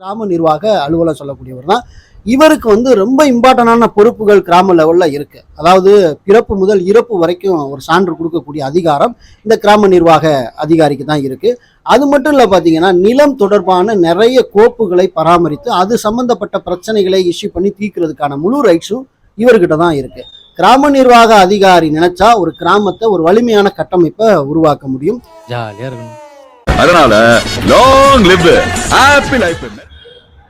கிராம நிர்வாக அலுவலர் சொல்லக்கூடியவர் தான் இவருக்கு வந்து ரொம்ப இம்பார்ட்டண்டான பொறுப்புகள் கிராம லெவல்ல இருக்கு. அதாவது பிறப்பு முதல் இறப்பு வரைக்கும் ஒரு சான்று கொடுக்கக்கூடிய அதிகாரம் இந்த கிராம நிர்வாக அதிகாரிக்கு தான் இருக்கு. அது மட்டும் இல்லை பார்த்தீங்கன்னா நிலம் தொடர்பான நிறைய கோப்புகளை பராமரித்து அது சம்பந்தப்பட்ட பிரச்சனைகளை இஷ்யூ பண்ணி தீர்க்கிறதுக்கான முழு ரைட்ஸும் இவர்கிட்ட தான் இருக்கு. கிராம நிர்வாக அதிகாரி நினைச்சா ஒரு கிராமத்தை ஒரு வலிமையான கட்டமைப்பை உருவாக்க முடியும். ஜாலியாக இருக்கணும். அதனால long live happy life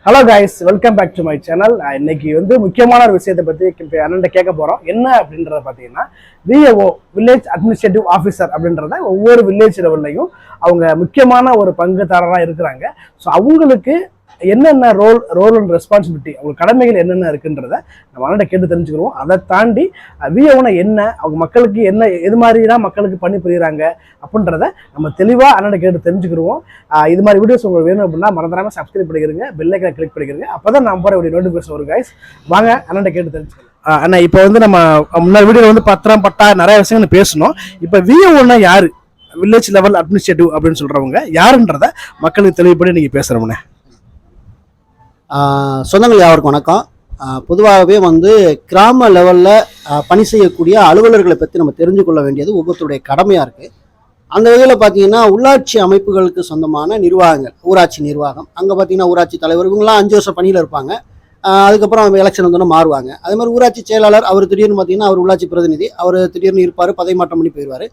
hello guys welcome back to my channel இன்னைக்கு வந்து முக்கியமான ஒரு விஷயத்தை பற்றி இப்போ அண்ணன் கேட்க போகிறோம் என்ன அப்படின்றத பார்த்தீங்கன்னா விஏஓ வில்லேஜ் அட்மினிஸ்ட்ரேட்டிவ் ஆஃபீஸர் அப்படின்றத ஒவ்வொரு வில்லேஜ் லெவல்லையும் அவங்க முக்கியமான ஒரு பங்குதாரராக இருக்கிறாங்க. ஸோ அவங்களுக்கு என்னென்ன ரோல் ரோல் அண்ட் ரெஸ்பான்சிபிலிட்டி அவங்க கடமைகள் என்னென்ன இருக்குன்றத நம்ம அண்ணன் கேட்டு தெரிஞ்சுக்கிறோம் அதை தாண்டி விஏஓனா என்ன அவங்க மக்களுக்கு என்ன எது மாதிரிலாம் மக்களுக்கு பண்ணி புரியுறாங்க அப்படின்றத நம்ம தெளிவாக அண்ணன் கேட்டு தெரிஞ்சுக்கிறோம் இது மாதிரி வீடியோஸ் உங்களுக்கு வேணும் அப்படின்னா மறந்துடாமல் சப்ஸ்கிரைப் பண்ணிக்கிறங்க பெல்லைக்கனை கிளிக் பண்ணிக்கிறங்க அப்போ தான் நான் போகிற வீடியோ நோட்டிஃபிகேஷன் வரும் கைஸ் வாங்க அண்ணன் கேட்டு தெரிஞ்சுக்கலாம். அண்ணா இப்போ வந்து நம்ம முன்னாடி வீடியோவில் வந்து பத்திரம் பட்டா நிறைய விஷயங்கள் பேசணும் இப்போ விஓன்னா யார்? வில்லேஜ் லெவல் அட்மினிஸ்ட்ரேட்டிவ் அப்படின்னு சொல்கிறவங்க யாருன்றத மக்களுக்கு தெளிவுபடி நீங்கள் பேசுகிறோம்ண்ணே சொந்தங்கள் யாவருக்கும் வணக்கம். பொதுவாகவே வந்து கிராம லெவலில் பணி செய்யக்கூடிய அலுவலர்களை பற்றி நம்ம தெரிஞ்சு கொள்ள வேண்டியது ஒவ்வொருத்தருடைய கடமையாக இருக்குது அந்த வகையில் பார்த்தீங்கன்னா உள்ளாட்சி அமைப்புகளுக்கு சொந்தமான நிர்வாகங்கள் ஊராட்சி நிர்வாகம். அங்கே பார்த்தீங்கன்னா ஊராட்சி தலைவர் இவங்களாம் அஞ்சு வருஷம் பணியில் இருப்பாங்க. அதுக்கப்புறம் அதுக்கப்புறம் எலெக்ஷன் வந்தோன்னே மாறுவாங்க. அதே மாதிரி ஊராட்சி செயலாளர் அவர் திடீர்னு பார்த்தீங்கன்னா அவர் உள்ளாட்சி பிரதிநிதி அவர் திடீர்னு இருப்பார் பதவி மாற்றம் பண்ணி போயிடுவார்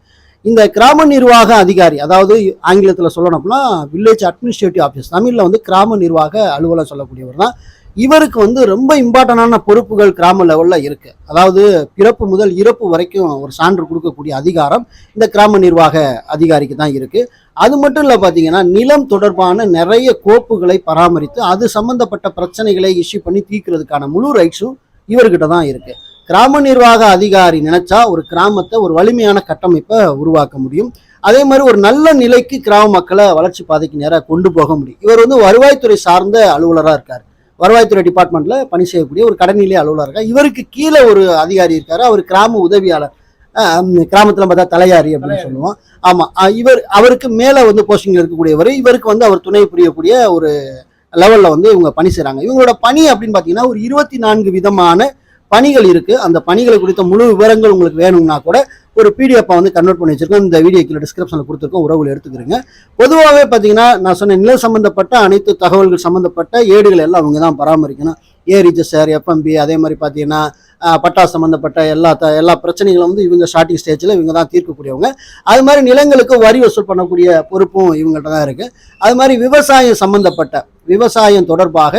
இந்த கிராம நிர்வாக அதிகாரி அதாவது ஆங்கிலத்தில் சொல்லணும் அப்படின்னா வில்லேஜ் அட்மினிஸ்ட்ரேட்டிவ் ஆஃபீஸ் தமிழில் வந்து கிராம நிர்வாக அலுவலர் சொல்லக்கூடியவர் தான். இவருக்கு வந்து ரொம்ப இம்பார்ட்டண்டான பொறுப்புகள் கிராம லெவலில் இருக்குது அதாவது பிறப்பு முதல் இறப்பு வரைக்கும் ஒரு சான்று கொடுக்கக்கூடிய அதிகாரம் இந்த கிராம நிர்வாக அதிகாரிக்கு தான் இருக்குது அது மட்டும் இல்லை பார்த்தீங்கன்னா நிலம் தொடர்பான நிறைய கோப்புகளை பராமரித்து அது சம்பந்தப்பட்ட பிரச்சனைகளை இஷ்யூ பண்ணி தீர்க்கிறதுக்கான முழு ரைட்ஸும் இவர்கிட்ட தான் இருக்குது கிராம நிர்வாக அதிகாரி நினைச்சா ஒரு கிராமத்தை ஒரு வலிமையான கட்டமைப்பை உருவாக்க முடியும். அதே மாதிரி ஒரு நல்ல நிலைக்கு கிராம மக்களை வளர்ச்சி பாதைக்கு நேராக கொண்டு போக முடியும். இவர் வந்து வருவாய்த்துறை சார்ந்த அலுவலராக இருக்கார். வருவாய்த்துறை டிபார்ட்மெண்ட்ல பணி செய்யக்கூடிய ஒரு கடநிலை அலுவலர் இருக்கார். இவருக்கு கீழே ஒரு அதிகாரி இருக்காரு. அவர் கிராம உதவியாளர். கிராமத்துல பார்த்தா தலையாரி அப்படின்னு சொல்லுவோம். ஆமா அஹ் இவர் அவருக்கு மேல வந்து போஸ்டிங் இருக்கக்கூடியவர் இவருக்கு வந்து அவர் துணை புரியக்கூடிய ஒரு லெவல்ல வந்து இவங்க பணி செய்றாங்க. இவங்களோட பணி அப்படின்னு பார்த்தீங்கன்னா ஒரு இருபத்தி நான்கு விதமான பணிகள் இருக்கு. அந்த பணிகளை குறித்த முழு விவரங்கள் உங்களுக்கு வேணும்னா கூட ஒரு பிடிஎஃப் வந்து கன்வெர்ட் பண்ணி வச்சிருக்கோம். இந்த வீடியோ கீழே டிஸ்கிரிப்ஷனில் கொடுத்துருக்கோம். உறவுகள் எடுத்துக்கிறீங்க. பொதுவாகவே பார்த்தீங்கன்னா நான் சொன்ன நில சம்பந்தப்பட்ட அனைத்து தகவல்கள் சம்பந்தப்பட்ட ஏடுகள் எல்லாம் அவங்க தான் பராமரிக்கணும். ஏ ரிஜிஸ்டர் எஃப்எம்பி அதே மாதிரி பார்த்தீங்கன்னா பட்டா சம்மந்தப்பட்ட எல்லா த எல்லா பிரச்சனைகளும் வந்து இவங்க ஸ்டார்டிங் ஸ்டேஜில் இவங்க தான் தீர்க்கக்கூடியவங்க. அது மாதிரி நிலங்களுக்கு வரி வசூல் பண்ணக்கூடிய பொறுப்பும் இவங்கள்ட்ட தான் இருக்குது அது மாதிரி விவசாயம் சம்மந்தப்பட்ட விவசாயம் தொடர்பாக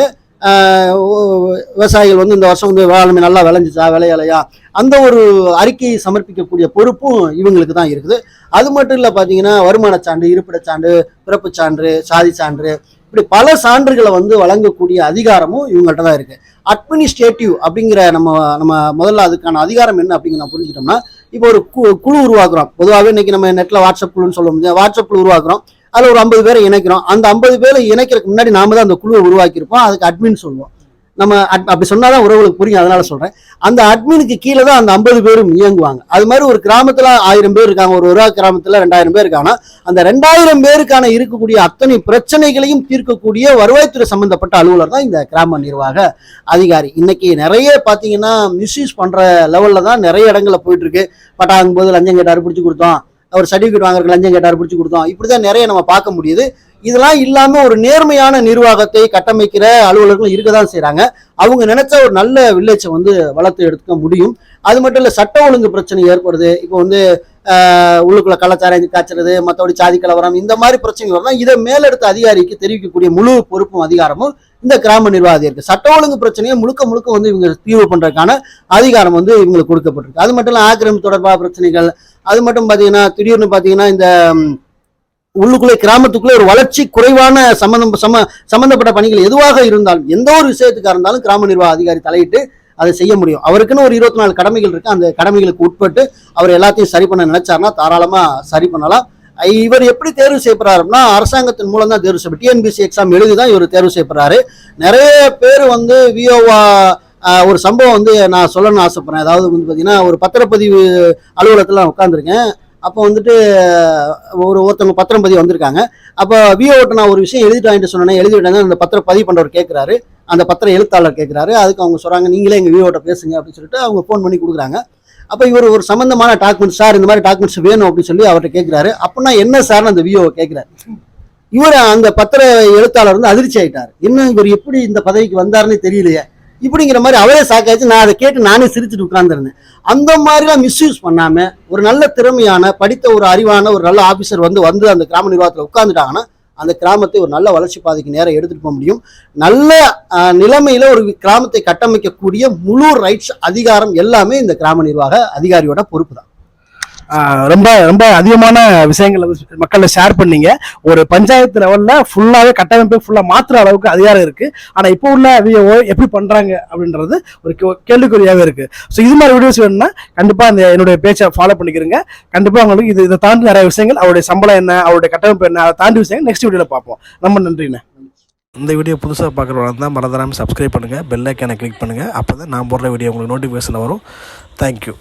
விவசாயிகள் வந்து இந்த வருஷம் வந்து வேளாண்மை நல்லா விளைஞ்சிச்சா விளையலையா? அந்த ஒரு அறிக்கையை சமர்ப்பிக்கக்கூடிய பொறுப்பும் இவங்களுக்கு தான் இருக்குது. அது மட்டும் இல்லை பார்த்தீங்கன்னா வருமான சான்று இருப்பிடச் சான்று பிறப்புச் சான்று சாதி சான்று இப்படி பல சான்றுகளை வந்து வழங்கக்கூடிய அதிகாரமும் இவங்கள்ட்ட தான் இருக்குது அட்மினிஸ்ட்ரேட்டிவ் அப்படிங்கிற நம்ம நம்ம முதல்ல அதுக்கான அதிகாரம் என்ன அப்படிங்கிற நம்ம புரிஞ்சுக்கிட்டோம்னா இப்போ ஒரு கு- குழு உருவாக்குறோம். பொதுவாகவே இன்னைக்கு நம்ம நெட்டில் வாட்ஸ்அப் குழுன்னு சொல்ல முடியாது. வாட்ஸ்அப் குழு உருவாக்குறோம். அதில் ஒரு ஐம்பது பேரை இணைக்கிறோம். அந்த ஐம்பது பேரை இணைக்கிறதுக்கு முன்னாடி நாம தான் அந்த குழுவை உருவாக்கியிருப்போம். அதுக்கு அட்மின் சொல்லுவோம். நம்ம அட்- அப்படி சொன்னாதான் உறவுகளுக்கு புரியும். அதனால சொல்கிறேன் அந்த அட்மினுக்கு கீழே தான் அந்த ஐம்பது பேரும் இயங்குவாங்க. அது மாதிரி ஒரு கிராமத்தில் ஆயிரம் பேர் இருக்காங்க. ஒரு ஒரு கிராமத்தில் ரெண்டாயிரம் பேர் இருக்காங்கன்னா அந்த ரெண்டாயிரம் பேருக்கான இருக்கக்கூடிய அத்தனை பிரச்சனைகளையும் தீர்க்கக்கூடிய வருவாய்த்துறை சம்பந்தப்பட்ட அலுவலர் தான் இந்த கிராம நிர்வாக அதிகாரி. இன்னைக்கு நிறைய பார்த்தீங்கன்னா மிஸ்யூஸ் பண்ணுற லெவலில் தான் நிறைய இடங்களில் போயிட்டுருக்கு பட்டாங்கும் போது லஞ்சம் கேட்டார் பிடிச்சி கொடுத்தோம். ஒரு சர்டிஃபிகேட் வாங்குறதுக்கு லஞ்சம் கேட்டார் பிடிச்சி கொடுத்தோம். இப்படிதான் நிறைய நம்ம பார்க்க முடியுது. இதெல்லாம் இல்லாம ஒரு நேர்மையான நிர்வாகத்தை கட்டமைக்கிற அலுவலர்கள் இருக்க தான் செய்கிறாங்க அவங்க நினைச்ச ஒரு நல்ல வில்லேஜை வந்து வளர்த்து எடுக்க முடியும். அது மட்டும் இல்ல சட்ட ஒழுங்கு பிரச்சனை ஏற்படுது. இப்போ வந்து உள்ளுக்குள்ள கள்ளச்சாராயம் காய்ச்சறது மற்றபடி சாதி கலவரம் இந்த மாதிரி பிரச்சனைகள் வரலாம் இதை மேலெடுத்த அதிகாரிக்கு தெரிவிக்கக்கூடிய முழு பொறுப்பும் அதிகாரமும் இந்த கிராம நிர்வாகி இருக்கு. சட்ட ஒழுங்கு பிரச்சனையை முழுக்க முழுக்க வந்து இவங்க தீர்வு பண்றதுக்கான அதிகாரம் வந்து இவங்களுக்கு கொடுக்கப்பட்டிருக்கு. அது மட்டும் இல்ல ஆக்கிரமிப்பு தொடர்பாக பிரச்சனைகள் அது மட்டும் பார்த்தீங்கன்னா திடீர்னு பார்த்தீங்கன்னா இந்த உள்ளுக்குள்ளே கிராமத்துக்குள்ளே ஒரு வளர்ச்சி குறைவான சம்மந்தம் சம சம்மந்தப்பட்ட பணிகள் எதுவாக இருந்தாலும் எந்த ஒரு விஷயத்துக்காக இருந்தாலும் கிராம நிர்வாக அதிகாரி தலையிட்டு அதை செய்ய முடியும். அவருக்குன்னு ஒரு இருபத்தி நாலு கடமைகள் இருக்குது அந்த கடமைகளுக்கு உட்பட்டு அவர் எல்லாத்தையும் சரி பண்ண நினைச்சாருன்னா தாராளமாக சரி பண்ணலாம். இவர் எப்படி தேர்வு செய்யப்படுறாருன்னா அரசாங்கத்தின் மூலம் தான் தேர்வு செய்யப்படும் டிஎன்பிசி எக்ஸாம் எழுதி தான் இவர் தேர்வு செய்யப்படுறாரு நிறைய பேர் வந்து விஓவா ஒரு சம்பவம் வந்து நான் சொல்லணும்னு ஆசைப்பட்றேன். அதாவது வந்து பார்த்தீங்கன்னா ஒரு பத்திரப்பதிவு அலுவலகத்தில் நான் உட்காந்துருக்கேன் அப்போ வந்துட்டு ஒரு ஒருத்தவங்க பத்திரம் பதிவு வந்திருக்காங்க. அப்போ விஓட்ட நான் ஒரு விஷயம் எழுதிட்டு வாங்கிட்டு சொன்னேன் எழுதி விட்டாங்க அந்த பத்திரம் பதிவு பண்ணுறவர் கேட்குறாரு அந்த பத்திர எழுத்தாளர் கேட்குறாரு அதுக்கு அவங்க சொல்கிறாங்க நீங்களே எங்கள் விஓட்ட பேசுங்க அப்படின்னு சொல்லிட்டு அவங்க ஃபோன் பண்ணி கொடுக்குறாங்க. அப்போ இவர் ஒரு சம்மந்தமான டாக்குமெண்ட்ஸ் சார் இந்த மாதிரி டாக்குமெண்ட்ஸ் வேணும் அப்படின்னு சொல்லி அவர்கிட்ட கேட்குறாரு அப்படின்னா என்ன சார்னு அந்த விஓவை கேட்குறாரு இவர் அந்த பத்திர எழுத்தாளர் வந்து அதிர்ச்சி ஆயிட்டார். என்ன இவர் எப்படி இந்த பதவிக்கு வந்தாருன்னு தெரியலையே. இப்படிங்கிற மாதிரி அவரே சாக்காச்சு நான் அதை கேட்டு நானே சிரிச்சுட்டு உட்காந்துருந்தேன் அந்த மாதிரிலாம் மிஸ்யூஸ் பண்ணாமல் ஒரு நல்ல திறமையான படித்த ஒரு அறிவான ஒரு நல்ல ஆஃபீஸர் வந்து வந்து அந்த கிராம நிர்வாகத்தில் உட்காந்துட்டாங்கன்னா அந்த கிராமத்தை ஒரு நல்ல வளர்ச்சி பாதைக்கு நேரம் எடுத்துகிட்டு போக முடியும். நல்ல நிலைமையில் ஒரு கிராமத்தை கட்டமைக்கக்கூடிய முழு ரைட்ஸ் அதிகாரம் எல்லாமே இந்த கிராம நிர்வாக அதிகாரியோட பொறுப்பு தான் ரொம்ப ரொம்ப அதிகமான விஷயங்களை வந்து மக்கள்ல ஷேர் பண்ணீங்க. ஒரு பஞ்சாயத்து லெவல்ல ஃபுல்லாவே கட்டமைப்பு ஃபுல்லா மாத்துற அளவுக்கு அதிகாரம் இருக்கு. ஆனா இப்போ உள்ள விஓ எப்படி பண்றாங்க அப்படின்றது ஒரு கே- கேள்விக்குறியாவே இருக்கு. ஸோ இது மாதிரி வீடியோஸ் வேணும்னா கண்டிப்பா அந்த என்னுடைய பேச்சை ஃபாலோ பண்ணிக்கிறங்க. கண்டிப்பா உங்களுக்கு இது இதை தாண்டி நிறைய விஷயங்கள் அவருடைய சம்பளம் என்ன அவருடைய கட்டமைப்பு என்ன அதை தாண்டி விஷயங்கள் நெக்ஸ்ட் வீடியோல பார்ப்போம். ரொம்ப நன்றிண்ணே. இந்த வீடியோ புதுசாக பார்க்குறவங்க தான் மறந்துடாமல் சப்ஸ்கிரைப் பண்ணுங்கள் பெல் ஐக்கானை கிளிக் பண்ணுங்கள் அப்போ தான் நான் போடுற வீடியோ உங்களுக்கு நோட்டிஃபிகேஷன் வரும். தேங்க்யூ